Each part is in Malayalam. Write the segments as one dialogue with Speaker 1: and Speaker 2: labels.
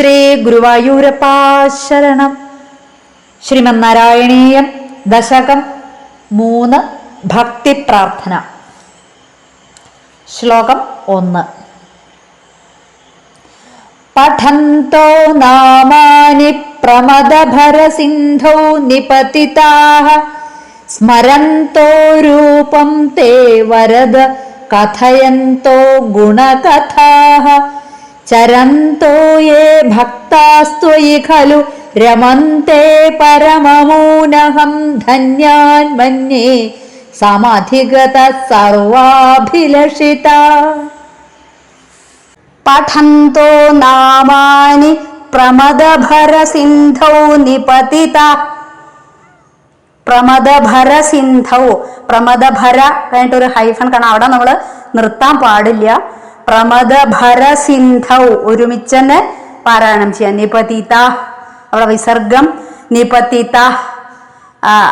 Speaker 1: ശ്രീ ഗുരുവായൂരപ്പാശരണം ശ്രീമന്നാരായണീയം ദശകം മൂന്ന് ഭക്തി പ്രാർത്ഥന. ശ്ലോകം ഒന്ന്. പഠന്തോ നാമാനി പ്രമദഭരസിന്ധോ നിപതിതാഹ സ്മരന്തോ രൂപം തേ വരദ കഥയന്തോ ഗുണകഥാः ചരന്തോ യേ ഖലു രമന്തേ പരമമൂനഹം ധന്യാൻ മന്യേ സമധിഗത സർവാഭിലഷിത
Speaker 2: പഠന്തോ നാമാനി പ്രമദഭരസിന്ധൗ നിപതിത പ്രമദഭരസിന്ധൗ പ്രമദഭര കഴിഞ്ഞിട്ട് ഹൈഫൺ കാണാം അവിടെ നമ്മൾ നിർത്താൻ പാടില്ല. പ്രമദഭരസിന്ധൗ ഒരുമിച്ചെന്നെ പാരായണം ചെയ്യാം. നിപതിത അവിടെ വിസർഗം നിപതിത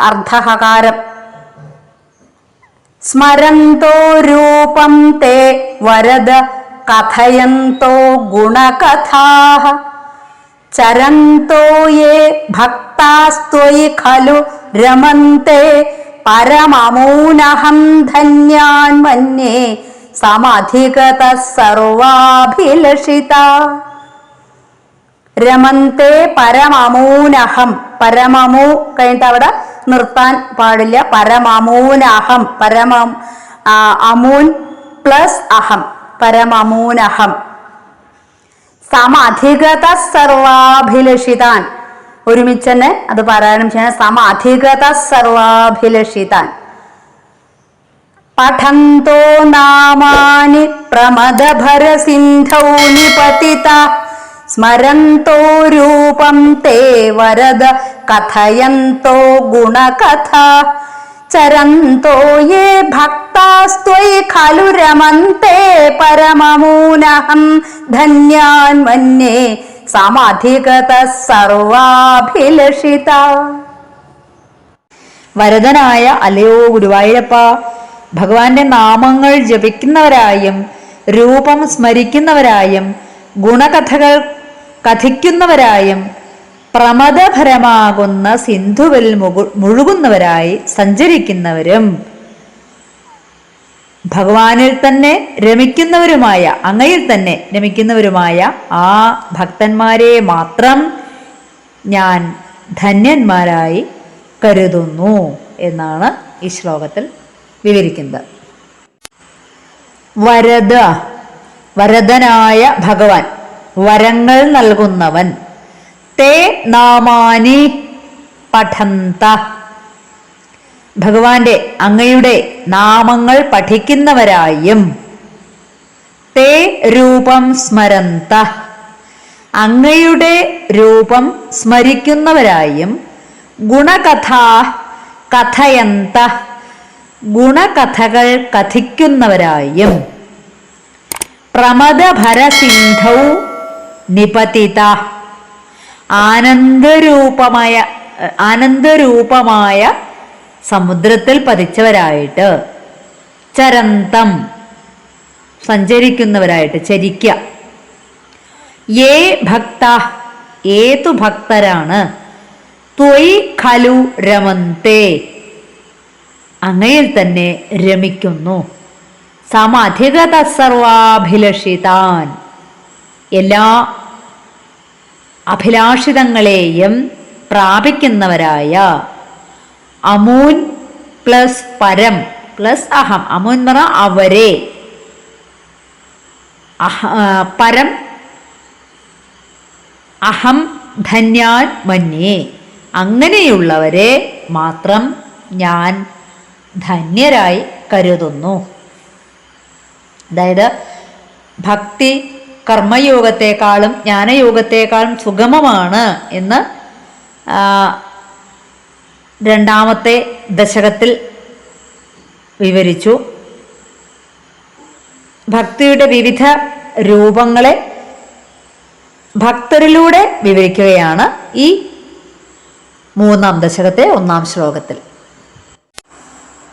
Speaker 2: അർദ്ധഹകാരം. സ്മരന്തോ രൂപം തേ വരദ കഥയന്തോ ഗുണകഥാ ചരന്തോ യേ ഭക്താസ്ത്വയി ഖലു രമന്തേ. പരമമൂനഹം ധന്യാൻ മന്യേ. സമധിഗത സർവാഭിലഷിത രമന്തെ പരമമൂനഹം പരമമൂ കഴിഞ്ഞിട്ട് അവിടെ നിർത്താൻ പാടില്ല. പരമമൂനഹം പരമ അമൂൻ പ്ലസ് അഹം പരമമൂനഹം. സമധിഗത സർവാഭിലഷിതാൻ. ഒരുമിച്ച് തന്നെ അത് പാരായണം ചെയ്യണം. സമധിഗത സർവാഭിലഷിതാൻ. പഠന്തോ നാമാനി പ്രമദഭരസിന്ധൗ നിപതിത സ്മരന്തോ രൂപം തേ വരദ കഥയന്തോ ഗുണകഥ ചരന്തോ യേ ഭക്താസ്ത്വയി ഖലു രമന്തെ പരമമൂനഹം ധന്യാൻ മന്യേ സമധികത സർവാഭിലഷിത
Speaker 1: വരദനായ അലയോ ഗുരുവായൂരപ്പ ഭഗവാന്റെ നാമങ്ങൾ ജപിക്കുന്നവരായും രൂപം സ്മരിക്കുന്നവരായും ഗുണകഥകൾ കഥിക്കുന്നവരായും പ്രമദഭരമാകുന്ന സിന്ധുവിൽ മുഴുകുന്നവരായി സഞ്ചരിക്കുന്നവരും ഭഗവാനിൽ തന്നെ രമിക്കുന്നവരുമായ അങ്ങയിൽ തന്നെ രമിക്കുന്നവരുമായ ആ ഭക്തന്മാരെ മാത്രം ഞാൻ ധന്യന്മാരായി കരുതുന്നു എന്നാണ് ഈ ശ്ലോകത്തിൽ വിവരിക്കുന്നത്. വരദ വരദനായ ഭഗവാൻ വരങ്ങൾ നൽകുന്നവൻ. തേ നാമാനി പഠന്ത. ഭഗവാന്റെ അങ്ങയുടെ നാമങ്ങൾ പഠിക്കുന്നവരായും തേ രൂപം സ്മരന്ത. അങ്ങയുടെ രൂപം സ്മരിക്കുന്നവരായും ഗുണകഥ കഥയന്ത. ഗുണകഥകൾ കഥിക്കുന്നവരായും പ്രമദഭരസിന്ധൗ നിപതിത. ആനന്ദരൂപമായ ആനന്ദരൂപമായ സമുദ്രത്തിൽ പതിച്ചവരായിട്ട് ചരന്തം സഞ്ചരിക്കുന്നവരായിട്ട് ചരിക്ക. ഏ ഭക്ത ഏതു ഭക്തരാണ്? ത്വയി ഖലു രമന്തെ. അങ്ങയിൽ തന്നെ രമിക്കുന്നു. സമധിഗത സർവാഭിലഷിതാൻ. എല്ലാ അഭിലാഷിതങ്ങളെയും പ്രാപിക്കുന്നവരായ അമൂൻ പ്ലസ് പരം പ്ലസ് അഹം. അമൂൻ പറഞ്ഞാൽ അവരെ. പരം അഹം ധന്യാൻ മന്യേ. അങ്ങനെയുള്ളവരെ മാത്രം ഞാൻ ധന്യരായി കരുതുന്നു. അതായത് ഭക്തി കർമ്മയോഗത്തെക്കാളും ജ്ഞാനയോഗത്തെക്കാളും സുഗമമാണ് എന്ന് രണ്ടാമത്തെ ദശകത്തിൽ വിവരിച്ചു. ഭക്തിയുടെ വിവിധ രൂപങ്ങളെ ഭക്തരിലൂടെ വിവരിക്കുകയാണ് ഈ മൂന്നാം ദശകത്തെ ഒന്നാം ശ്ലോകത്തിൽ.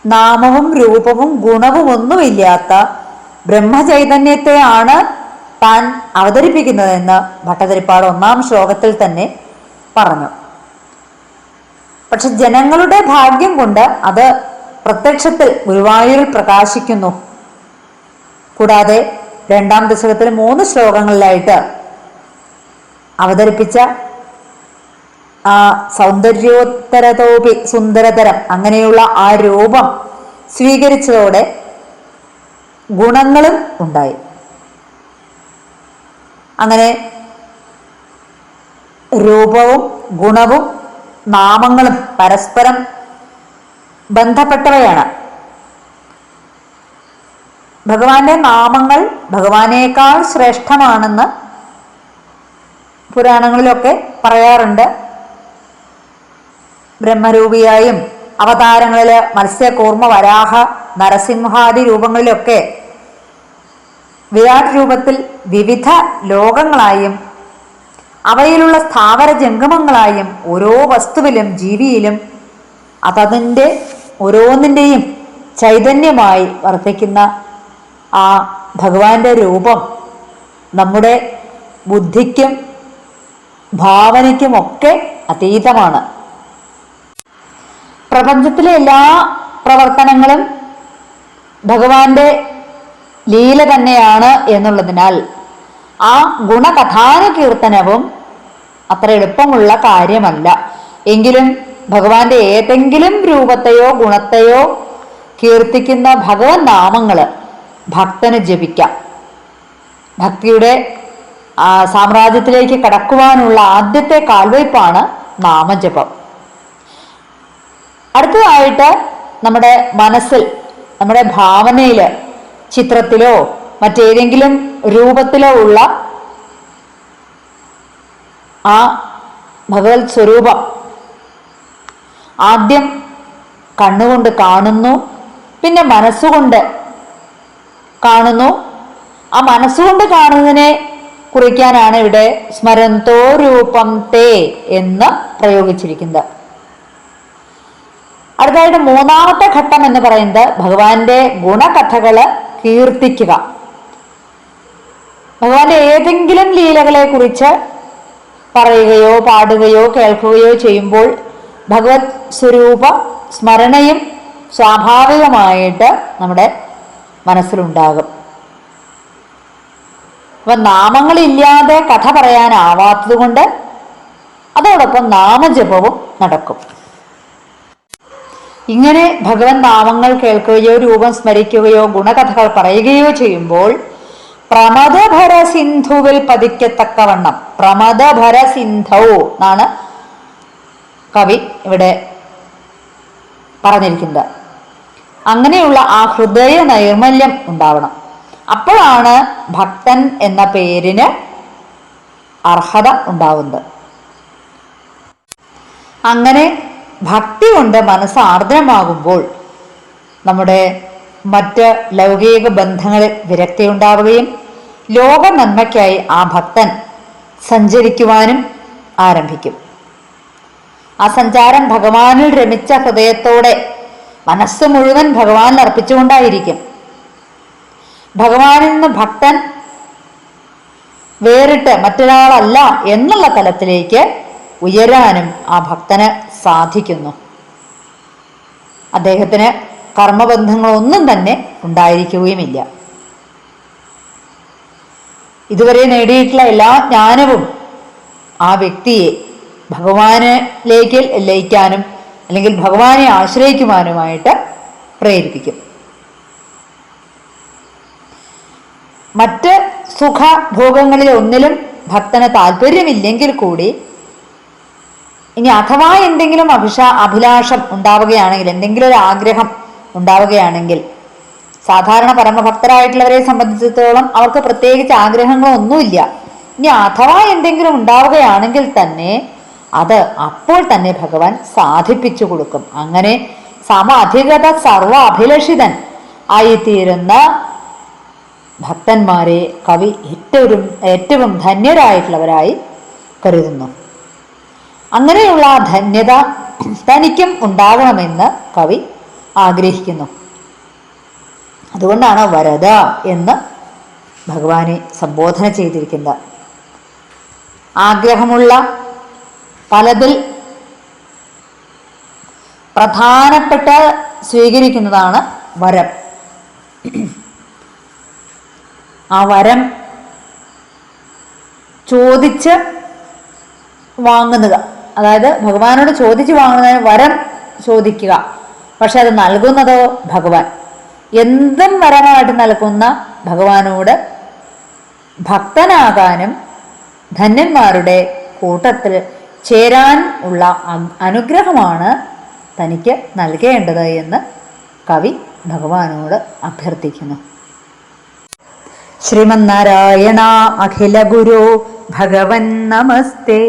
Speaker 1: നാമവും രൂപവും ഗുണവും ഒന്നുമില്ലാത്ത ബ്രഹ്മചൈതന്യത്തെയാണ് താൻ അവതരിപ്പിക്കുന്നതെന്ന് ഭട്ടതിരിപ്പാട് ഒന്നാം ശ്ലോകത്തിൽ തന്നെ പറഞ്ഞു. പക്ഷെ ജനങ്ങളുടെ ഭാഗ്യം കൊണ്ട് അത് പ്രത്യക്ഷത്തിൽ ഗുരുവായൂരിൽ പ്രകാശിക്കുന്നു. കൂടാതെ രണ്ടാം ദശകത്തിൽ മൂന്ന് ശ്ലോകങ്ങളിലായിട്ട് അവതരിപ്പിച്ച ആ സൗന്ദര്യോത്തരതോപി സുന്ദരതരം അങ്ങനെയുള്ള ആ രൂപം സ്വീകരിച്ചതോടെ ഗുണങ്ങളും ഉണ്ടായി. അങ്ങനെ രൂപവും ഗുണവും നാമങ്ങളും പരസ്പരം ബന്ധപ്പെട്ടവയാണ്. ഭഗവാന്റെ നാമങ്ങൾ ഭഗവാനേക്കാൾ ശ്രേഷ്ഠമാണെന്ന് പുരാണങ്ങളിലൊക്കെ പറയാറുണ്ട്. ബ്രഹ്മരൂപിയായും അവതാരങ്ങളിൽ മത്സ്യകൂർമ്മ വരാഹ നരസിംഹാദി രൂപങ്ങളിലൊക്കെ വിരാട് രൂപത്തിൽ വിവിധ ലോകങ്ങളായും അവയിലുള്ള സ്ഥാവര ജംഗമങ്ങളായും ഓരോ വസ്തുവിലും ജീവിയിലും അതതിന്റെ ഓരോന്നിന്റെയും ചൈതന്യമായി വർദ്ധിക്കുന്ന ആ ഭഗവാന്റെ രൂപം നമ്മുടെ ബുദ്ധിക്കും ഭാവനയ്ക്കുമൊക്കെ അതീതമാണ്. പ്രപഞ്ചത്തിലെ എല്ലാ പ്രവർത്തനങ്ങളും ഭഗവാന്റെ ലീല തന്നെയാണ് എന്നുള്ളതിനാൽ ആ ഗുണകഥാന കീർത്തനവും അത്ര എളുപ്പമുള്ള കാര്യമല്ല. എങ്കിലും ഭഗവാന്റെ ഏതെങ്കിലും രൂപത്തെയോ ഗുണത്തെയോ കീർത്തിക്കുന്ന ഭഗവൻ നാമങ്ങൾ ഭക്തന് ജപിക്കാം. ഭക്തിയുടെ സാമ്രാജ്യത്തിലേക്ക് കടക്കുവാനുള്ള ആദ്യത്തെ കാൽവയ്പാണ് നാമജപം. അടുത്തതായിട്ട് നമ്മുടെ മനസ്സിൽ നമ്മുടെ ഭാവനയിൽ ചിത്രത്തിലോ മറ്റേതെങ്കിലും രൂപത്തിലോ ഉള്ള ആ ഭഗവത് സ്വരൂപം ആദ്യം കണ്ണുകൊണ്ട് കാണുന്നു പിന്നെ മനസ്സുകൊണ്ട് കാണുന്നു. ആ മനസ്സുകൊണ്ട് കാണുന്നതിനെ കുറിക്കാനാണ് ഇവിടെ സ്മരന്തോ രൂപം തേ എന്ന് പ്രയോഗിച്ചിരിക്കുന്നത്. അടുത്തതായിട്ട് മൂന്നാമത്തെ ഘട്ടം എന്ന് പറയുന്നത് ഭഗവാന്റെ ഗുണകഥകൾ കീർത്തിക്കുക. ഭഗവാന്റെ ഏതെങ്കിലും ലീലകളെ കുറിച്ച് പറയുകയോ പാടുകയോ കേൾക്കുകയോ ചെയ്യുമ്പോൾ ഭഗവത് സ്വരൂപ സ്മരണയും സ്വാഭാവികമായിട്ട് നമ്മുടെ മനസ്സിലുണ്ടാകും. അപ്പൊ നാമങ്ങളില്ലാതെ കഥ പറയാനാവാത്തത് കൊണ്ട് അതോടൊപ്പം നാമജപവും നടക്കും. ഇങ്ങനെ ഭഗവൻ നാമങ്ങൾ കേൾക്കുകയോ രൂപം സ്മരിക്കുകയോ ഗുണകഥകൾ പറയുകയോ ചെയ്യുമ്പോൾ പ്രമദഭര സിന്ധുവിൽ പതിക്കത്തക്കവണ്ണം. പ്രമദഭര സിന്ധൗ എന്നാണ് കവി ഇവിടെ പറഞ്ഞിരിക്കുന്നത്. അങ്ങനെയുള്ള ആ ഹൃദയ നൈർമല്യം ഉണ്ടാവണം. അപ്പോഴാണ് ഭക്തൻ എന്ന പേരിന് അർഹത ഉണ്ടാവുന്നത്. അങ്ങനെ ഭക്തി കൊണ്ട് മനസ്സ് ആർദ്രമാകുമ്പോൾ നമ്മുടെ മറ്റ് ലൗകിക ബന്ധങ്ങളിൽ വിരക്തി ഉണ്ടാവുകയും ലോക നന്മയ്ക്കായി ആ ഭക്തൻ സഞ്ചരിക്കുവാനും ആരംഭിക്കും. ആ സഞ്ചാരം ഭഗവാനിൽ രമിച്ച ഹൃദയത്തോടെ മനസ്സ് മുഴുവൻ ഭഗവാനിൽ അർപ്പിച്ചുകൊണ്ടായിരിക്കും. ഭഗവാനിൽ നിന്ന് ഭക്തൻ വേറിട്ട് മറ്റൊരാളല്ല എന്നുള്ള തലത്തിലേക്ക് ഉയരാനും ആ ഭക്തന് സാധിക്കുന്നു. അദ്ദേഹത്തിന് കർമ്മബന്ധങ്ങളൊന്നും തന്നെ ഉണ്ടായിരിക്കുകയുമില്ല. ഇതുവരെ നേടിയിട്ടുള്ള എല്ലാ ജ്ഞാനവും ആ വ്യക്തിയെ ഭഗവാനിലേക്ക് ലയിക്കാനും അല്ലെങ്കിൽ ഭഗവാനെ ആശ്രയിക്കുവാനുമായിട്ട് പ്രേരിപ്പിക്കും. മറ്റ് സുഖഭോഗങ്ങളിൽ ഒന്നിലും ഭക്തന് താല്പര്യമില്ലെങ്കിൽ കൂടി ഇനി അഥവാ എന്തെങ്കിലും അഭിഷ അഭിലാഷം ഉണ്ടാവുകയാണെങ്കിൽ എന്തെങ്കിലും ഒരു ആഗ്രഹം ഉണ്ടാവുകയാണെങ്കിൽ സാധാരണ പരമഭക്തരായിട്ടുള്ളവരെ സംബന്ധിച്ചിടത്തോളം അവർക്ക് പ്രത്യേകിച്ച് ആഗ്രഹങ്ങളൊന്നുമില്ല. ഇനി അഥവാ എന്തെങ്കിലും ഉണ്ടാവുകയാണെങ്കിൽ തന്നെ അത് അപ്പോൾ തന്നെ ഭഗവാൻ സാധിപ്പിച്ചു കൊടുക്കും. അങ്ങനെ സമാധിഗത സർവ അഭിലഷിതൻ ആയിത്തീരുന്ന ഭക്തന്മാരെ കവി ഏറ്റവും ഏറ്റവും ധന്യരായിട്ടുള്ളവരായി കരുതുന്നു. അങ്ങനെയുള്ള ധന്യത തനിക്കും ഉണ്ടാകണമെന്ന് കവി ആഗ്രഹിക്കുന്നു. അതുകൊണ്ടാണ് വരദ എന്ന് ഭഗവാനെ സംബോധന ചെയ്തിരിക്കുന്നത്. ആഗ്രഹമുള്ള പലതിൽ പ്രധാനപ്പെട്ട സ്വീകരിക്കുന്നതാണ് വരം. ആ വരം ചോദിച്ച് വാങ്ങുക അതായത് ഭഗവാനോട് ചോദിച്ചു വാങ്ങുന്നതിന് വരം ചോദിക്കുക. പക്ഷെ അത് നൽകുന്നതോ ഭഗവാൻ? എന്തും വരമായിട്ട് നൽകുന്ന ഭഗവാനോട് ഭക്തനാകാനും ധന്യന്മാരുടെ കൂട്ടത്തിൽ ചേരാൻ ഉള്ള അനുഗ്രഹമാണ് തനിക്ക് നൽകേണ്ടത് എന്ന് കവി ഭഗവാനോട് അഭ്യർത്ഥിക്കുന്നു. ശ്രീമന്നാരായണ അഖില ഗുരു ഭഗവൻ നമസ്തേ.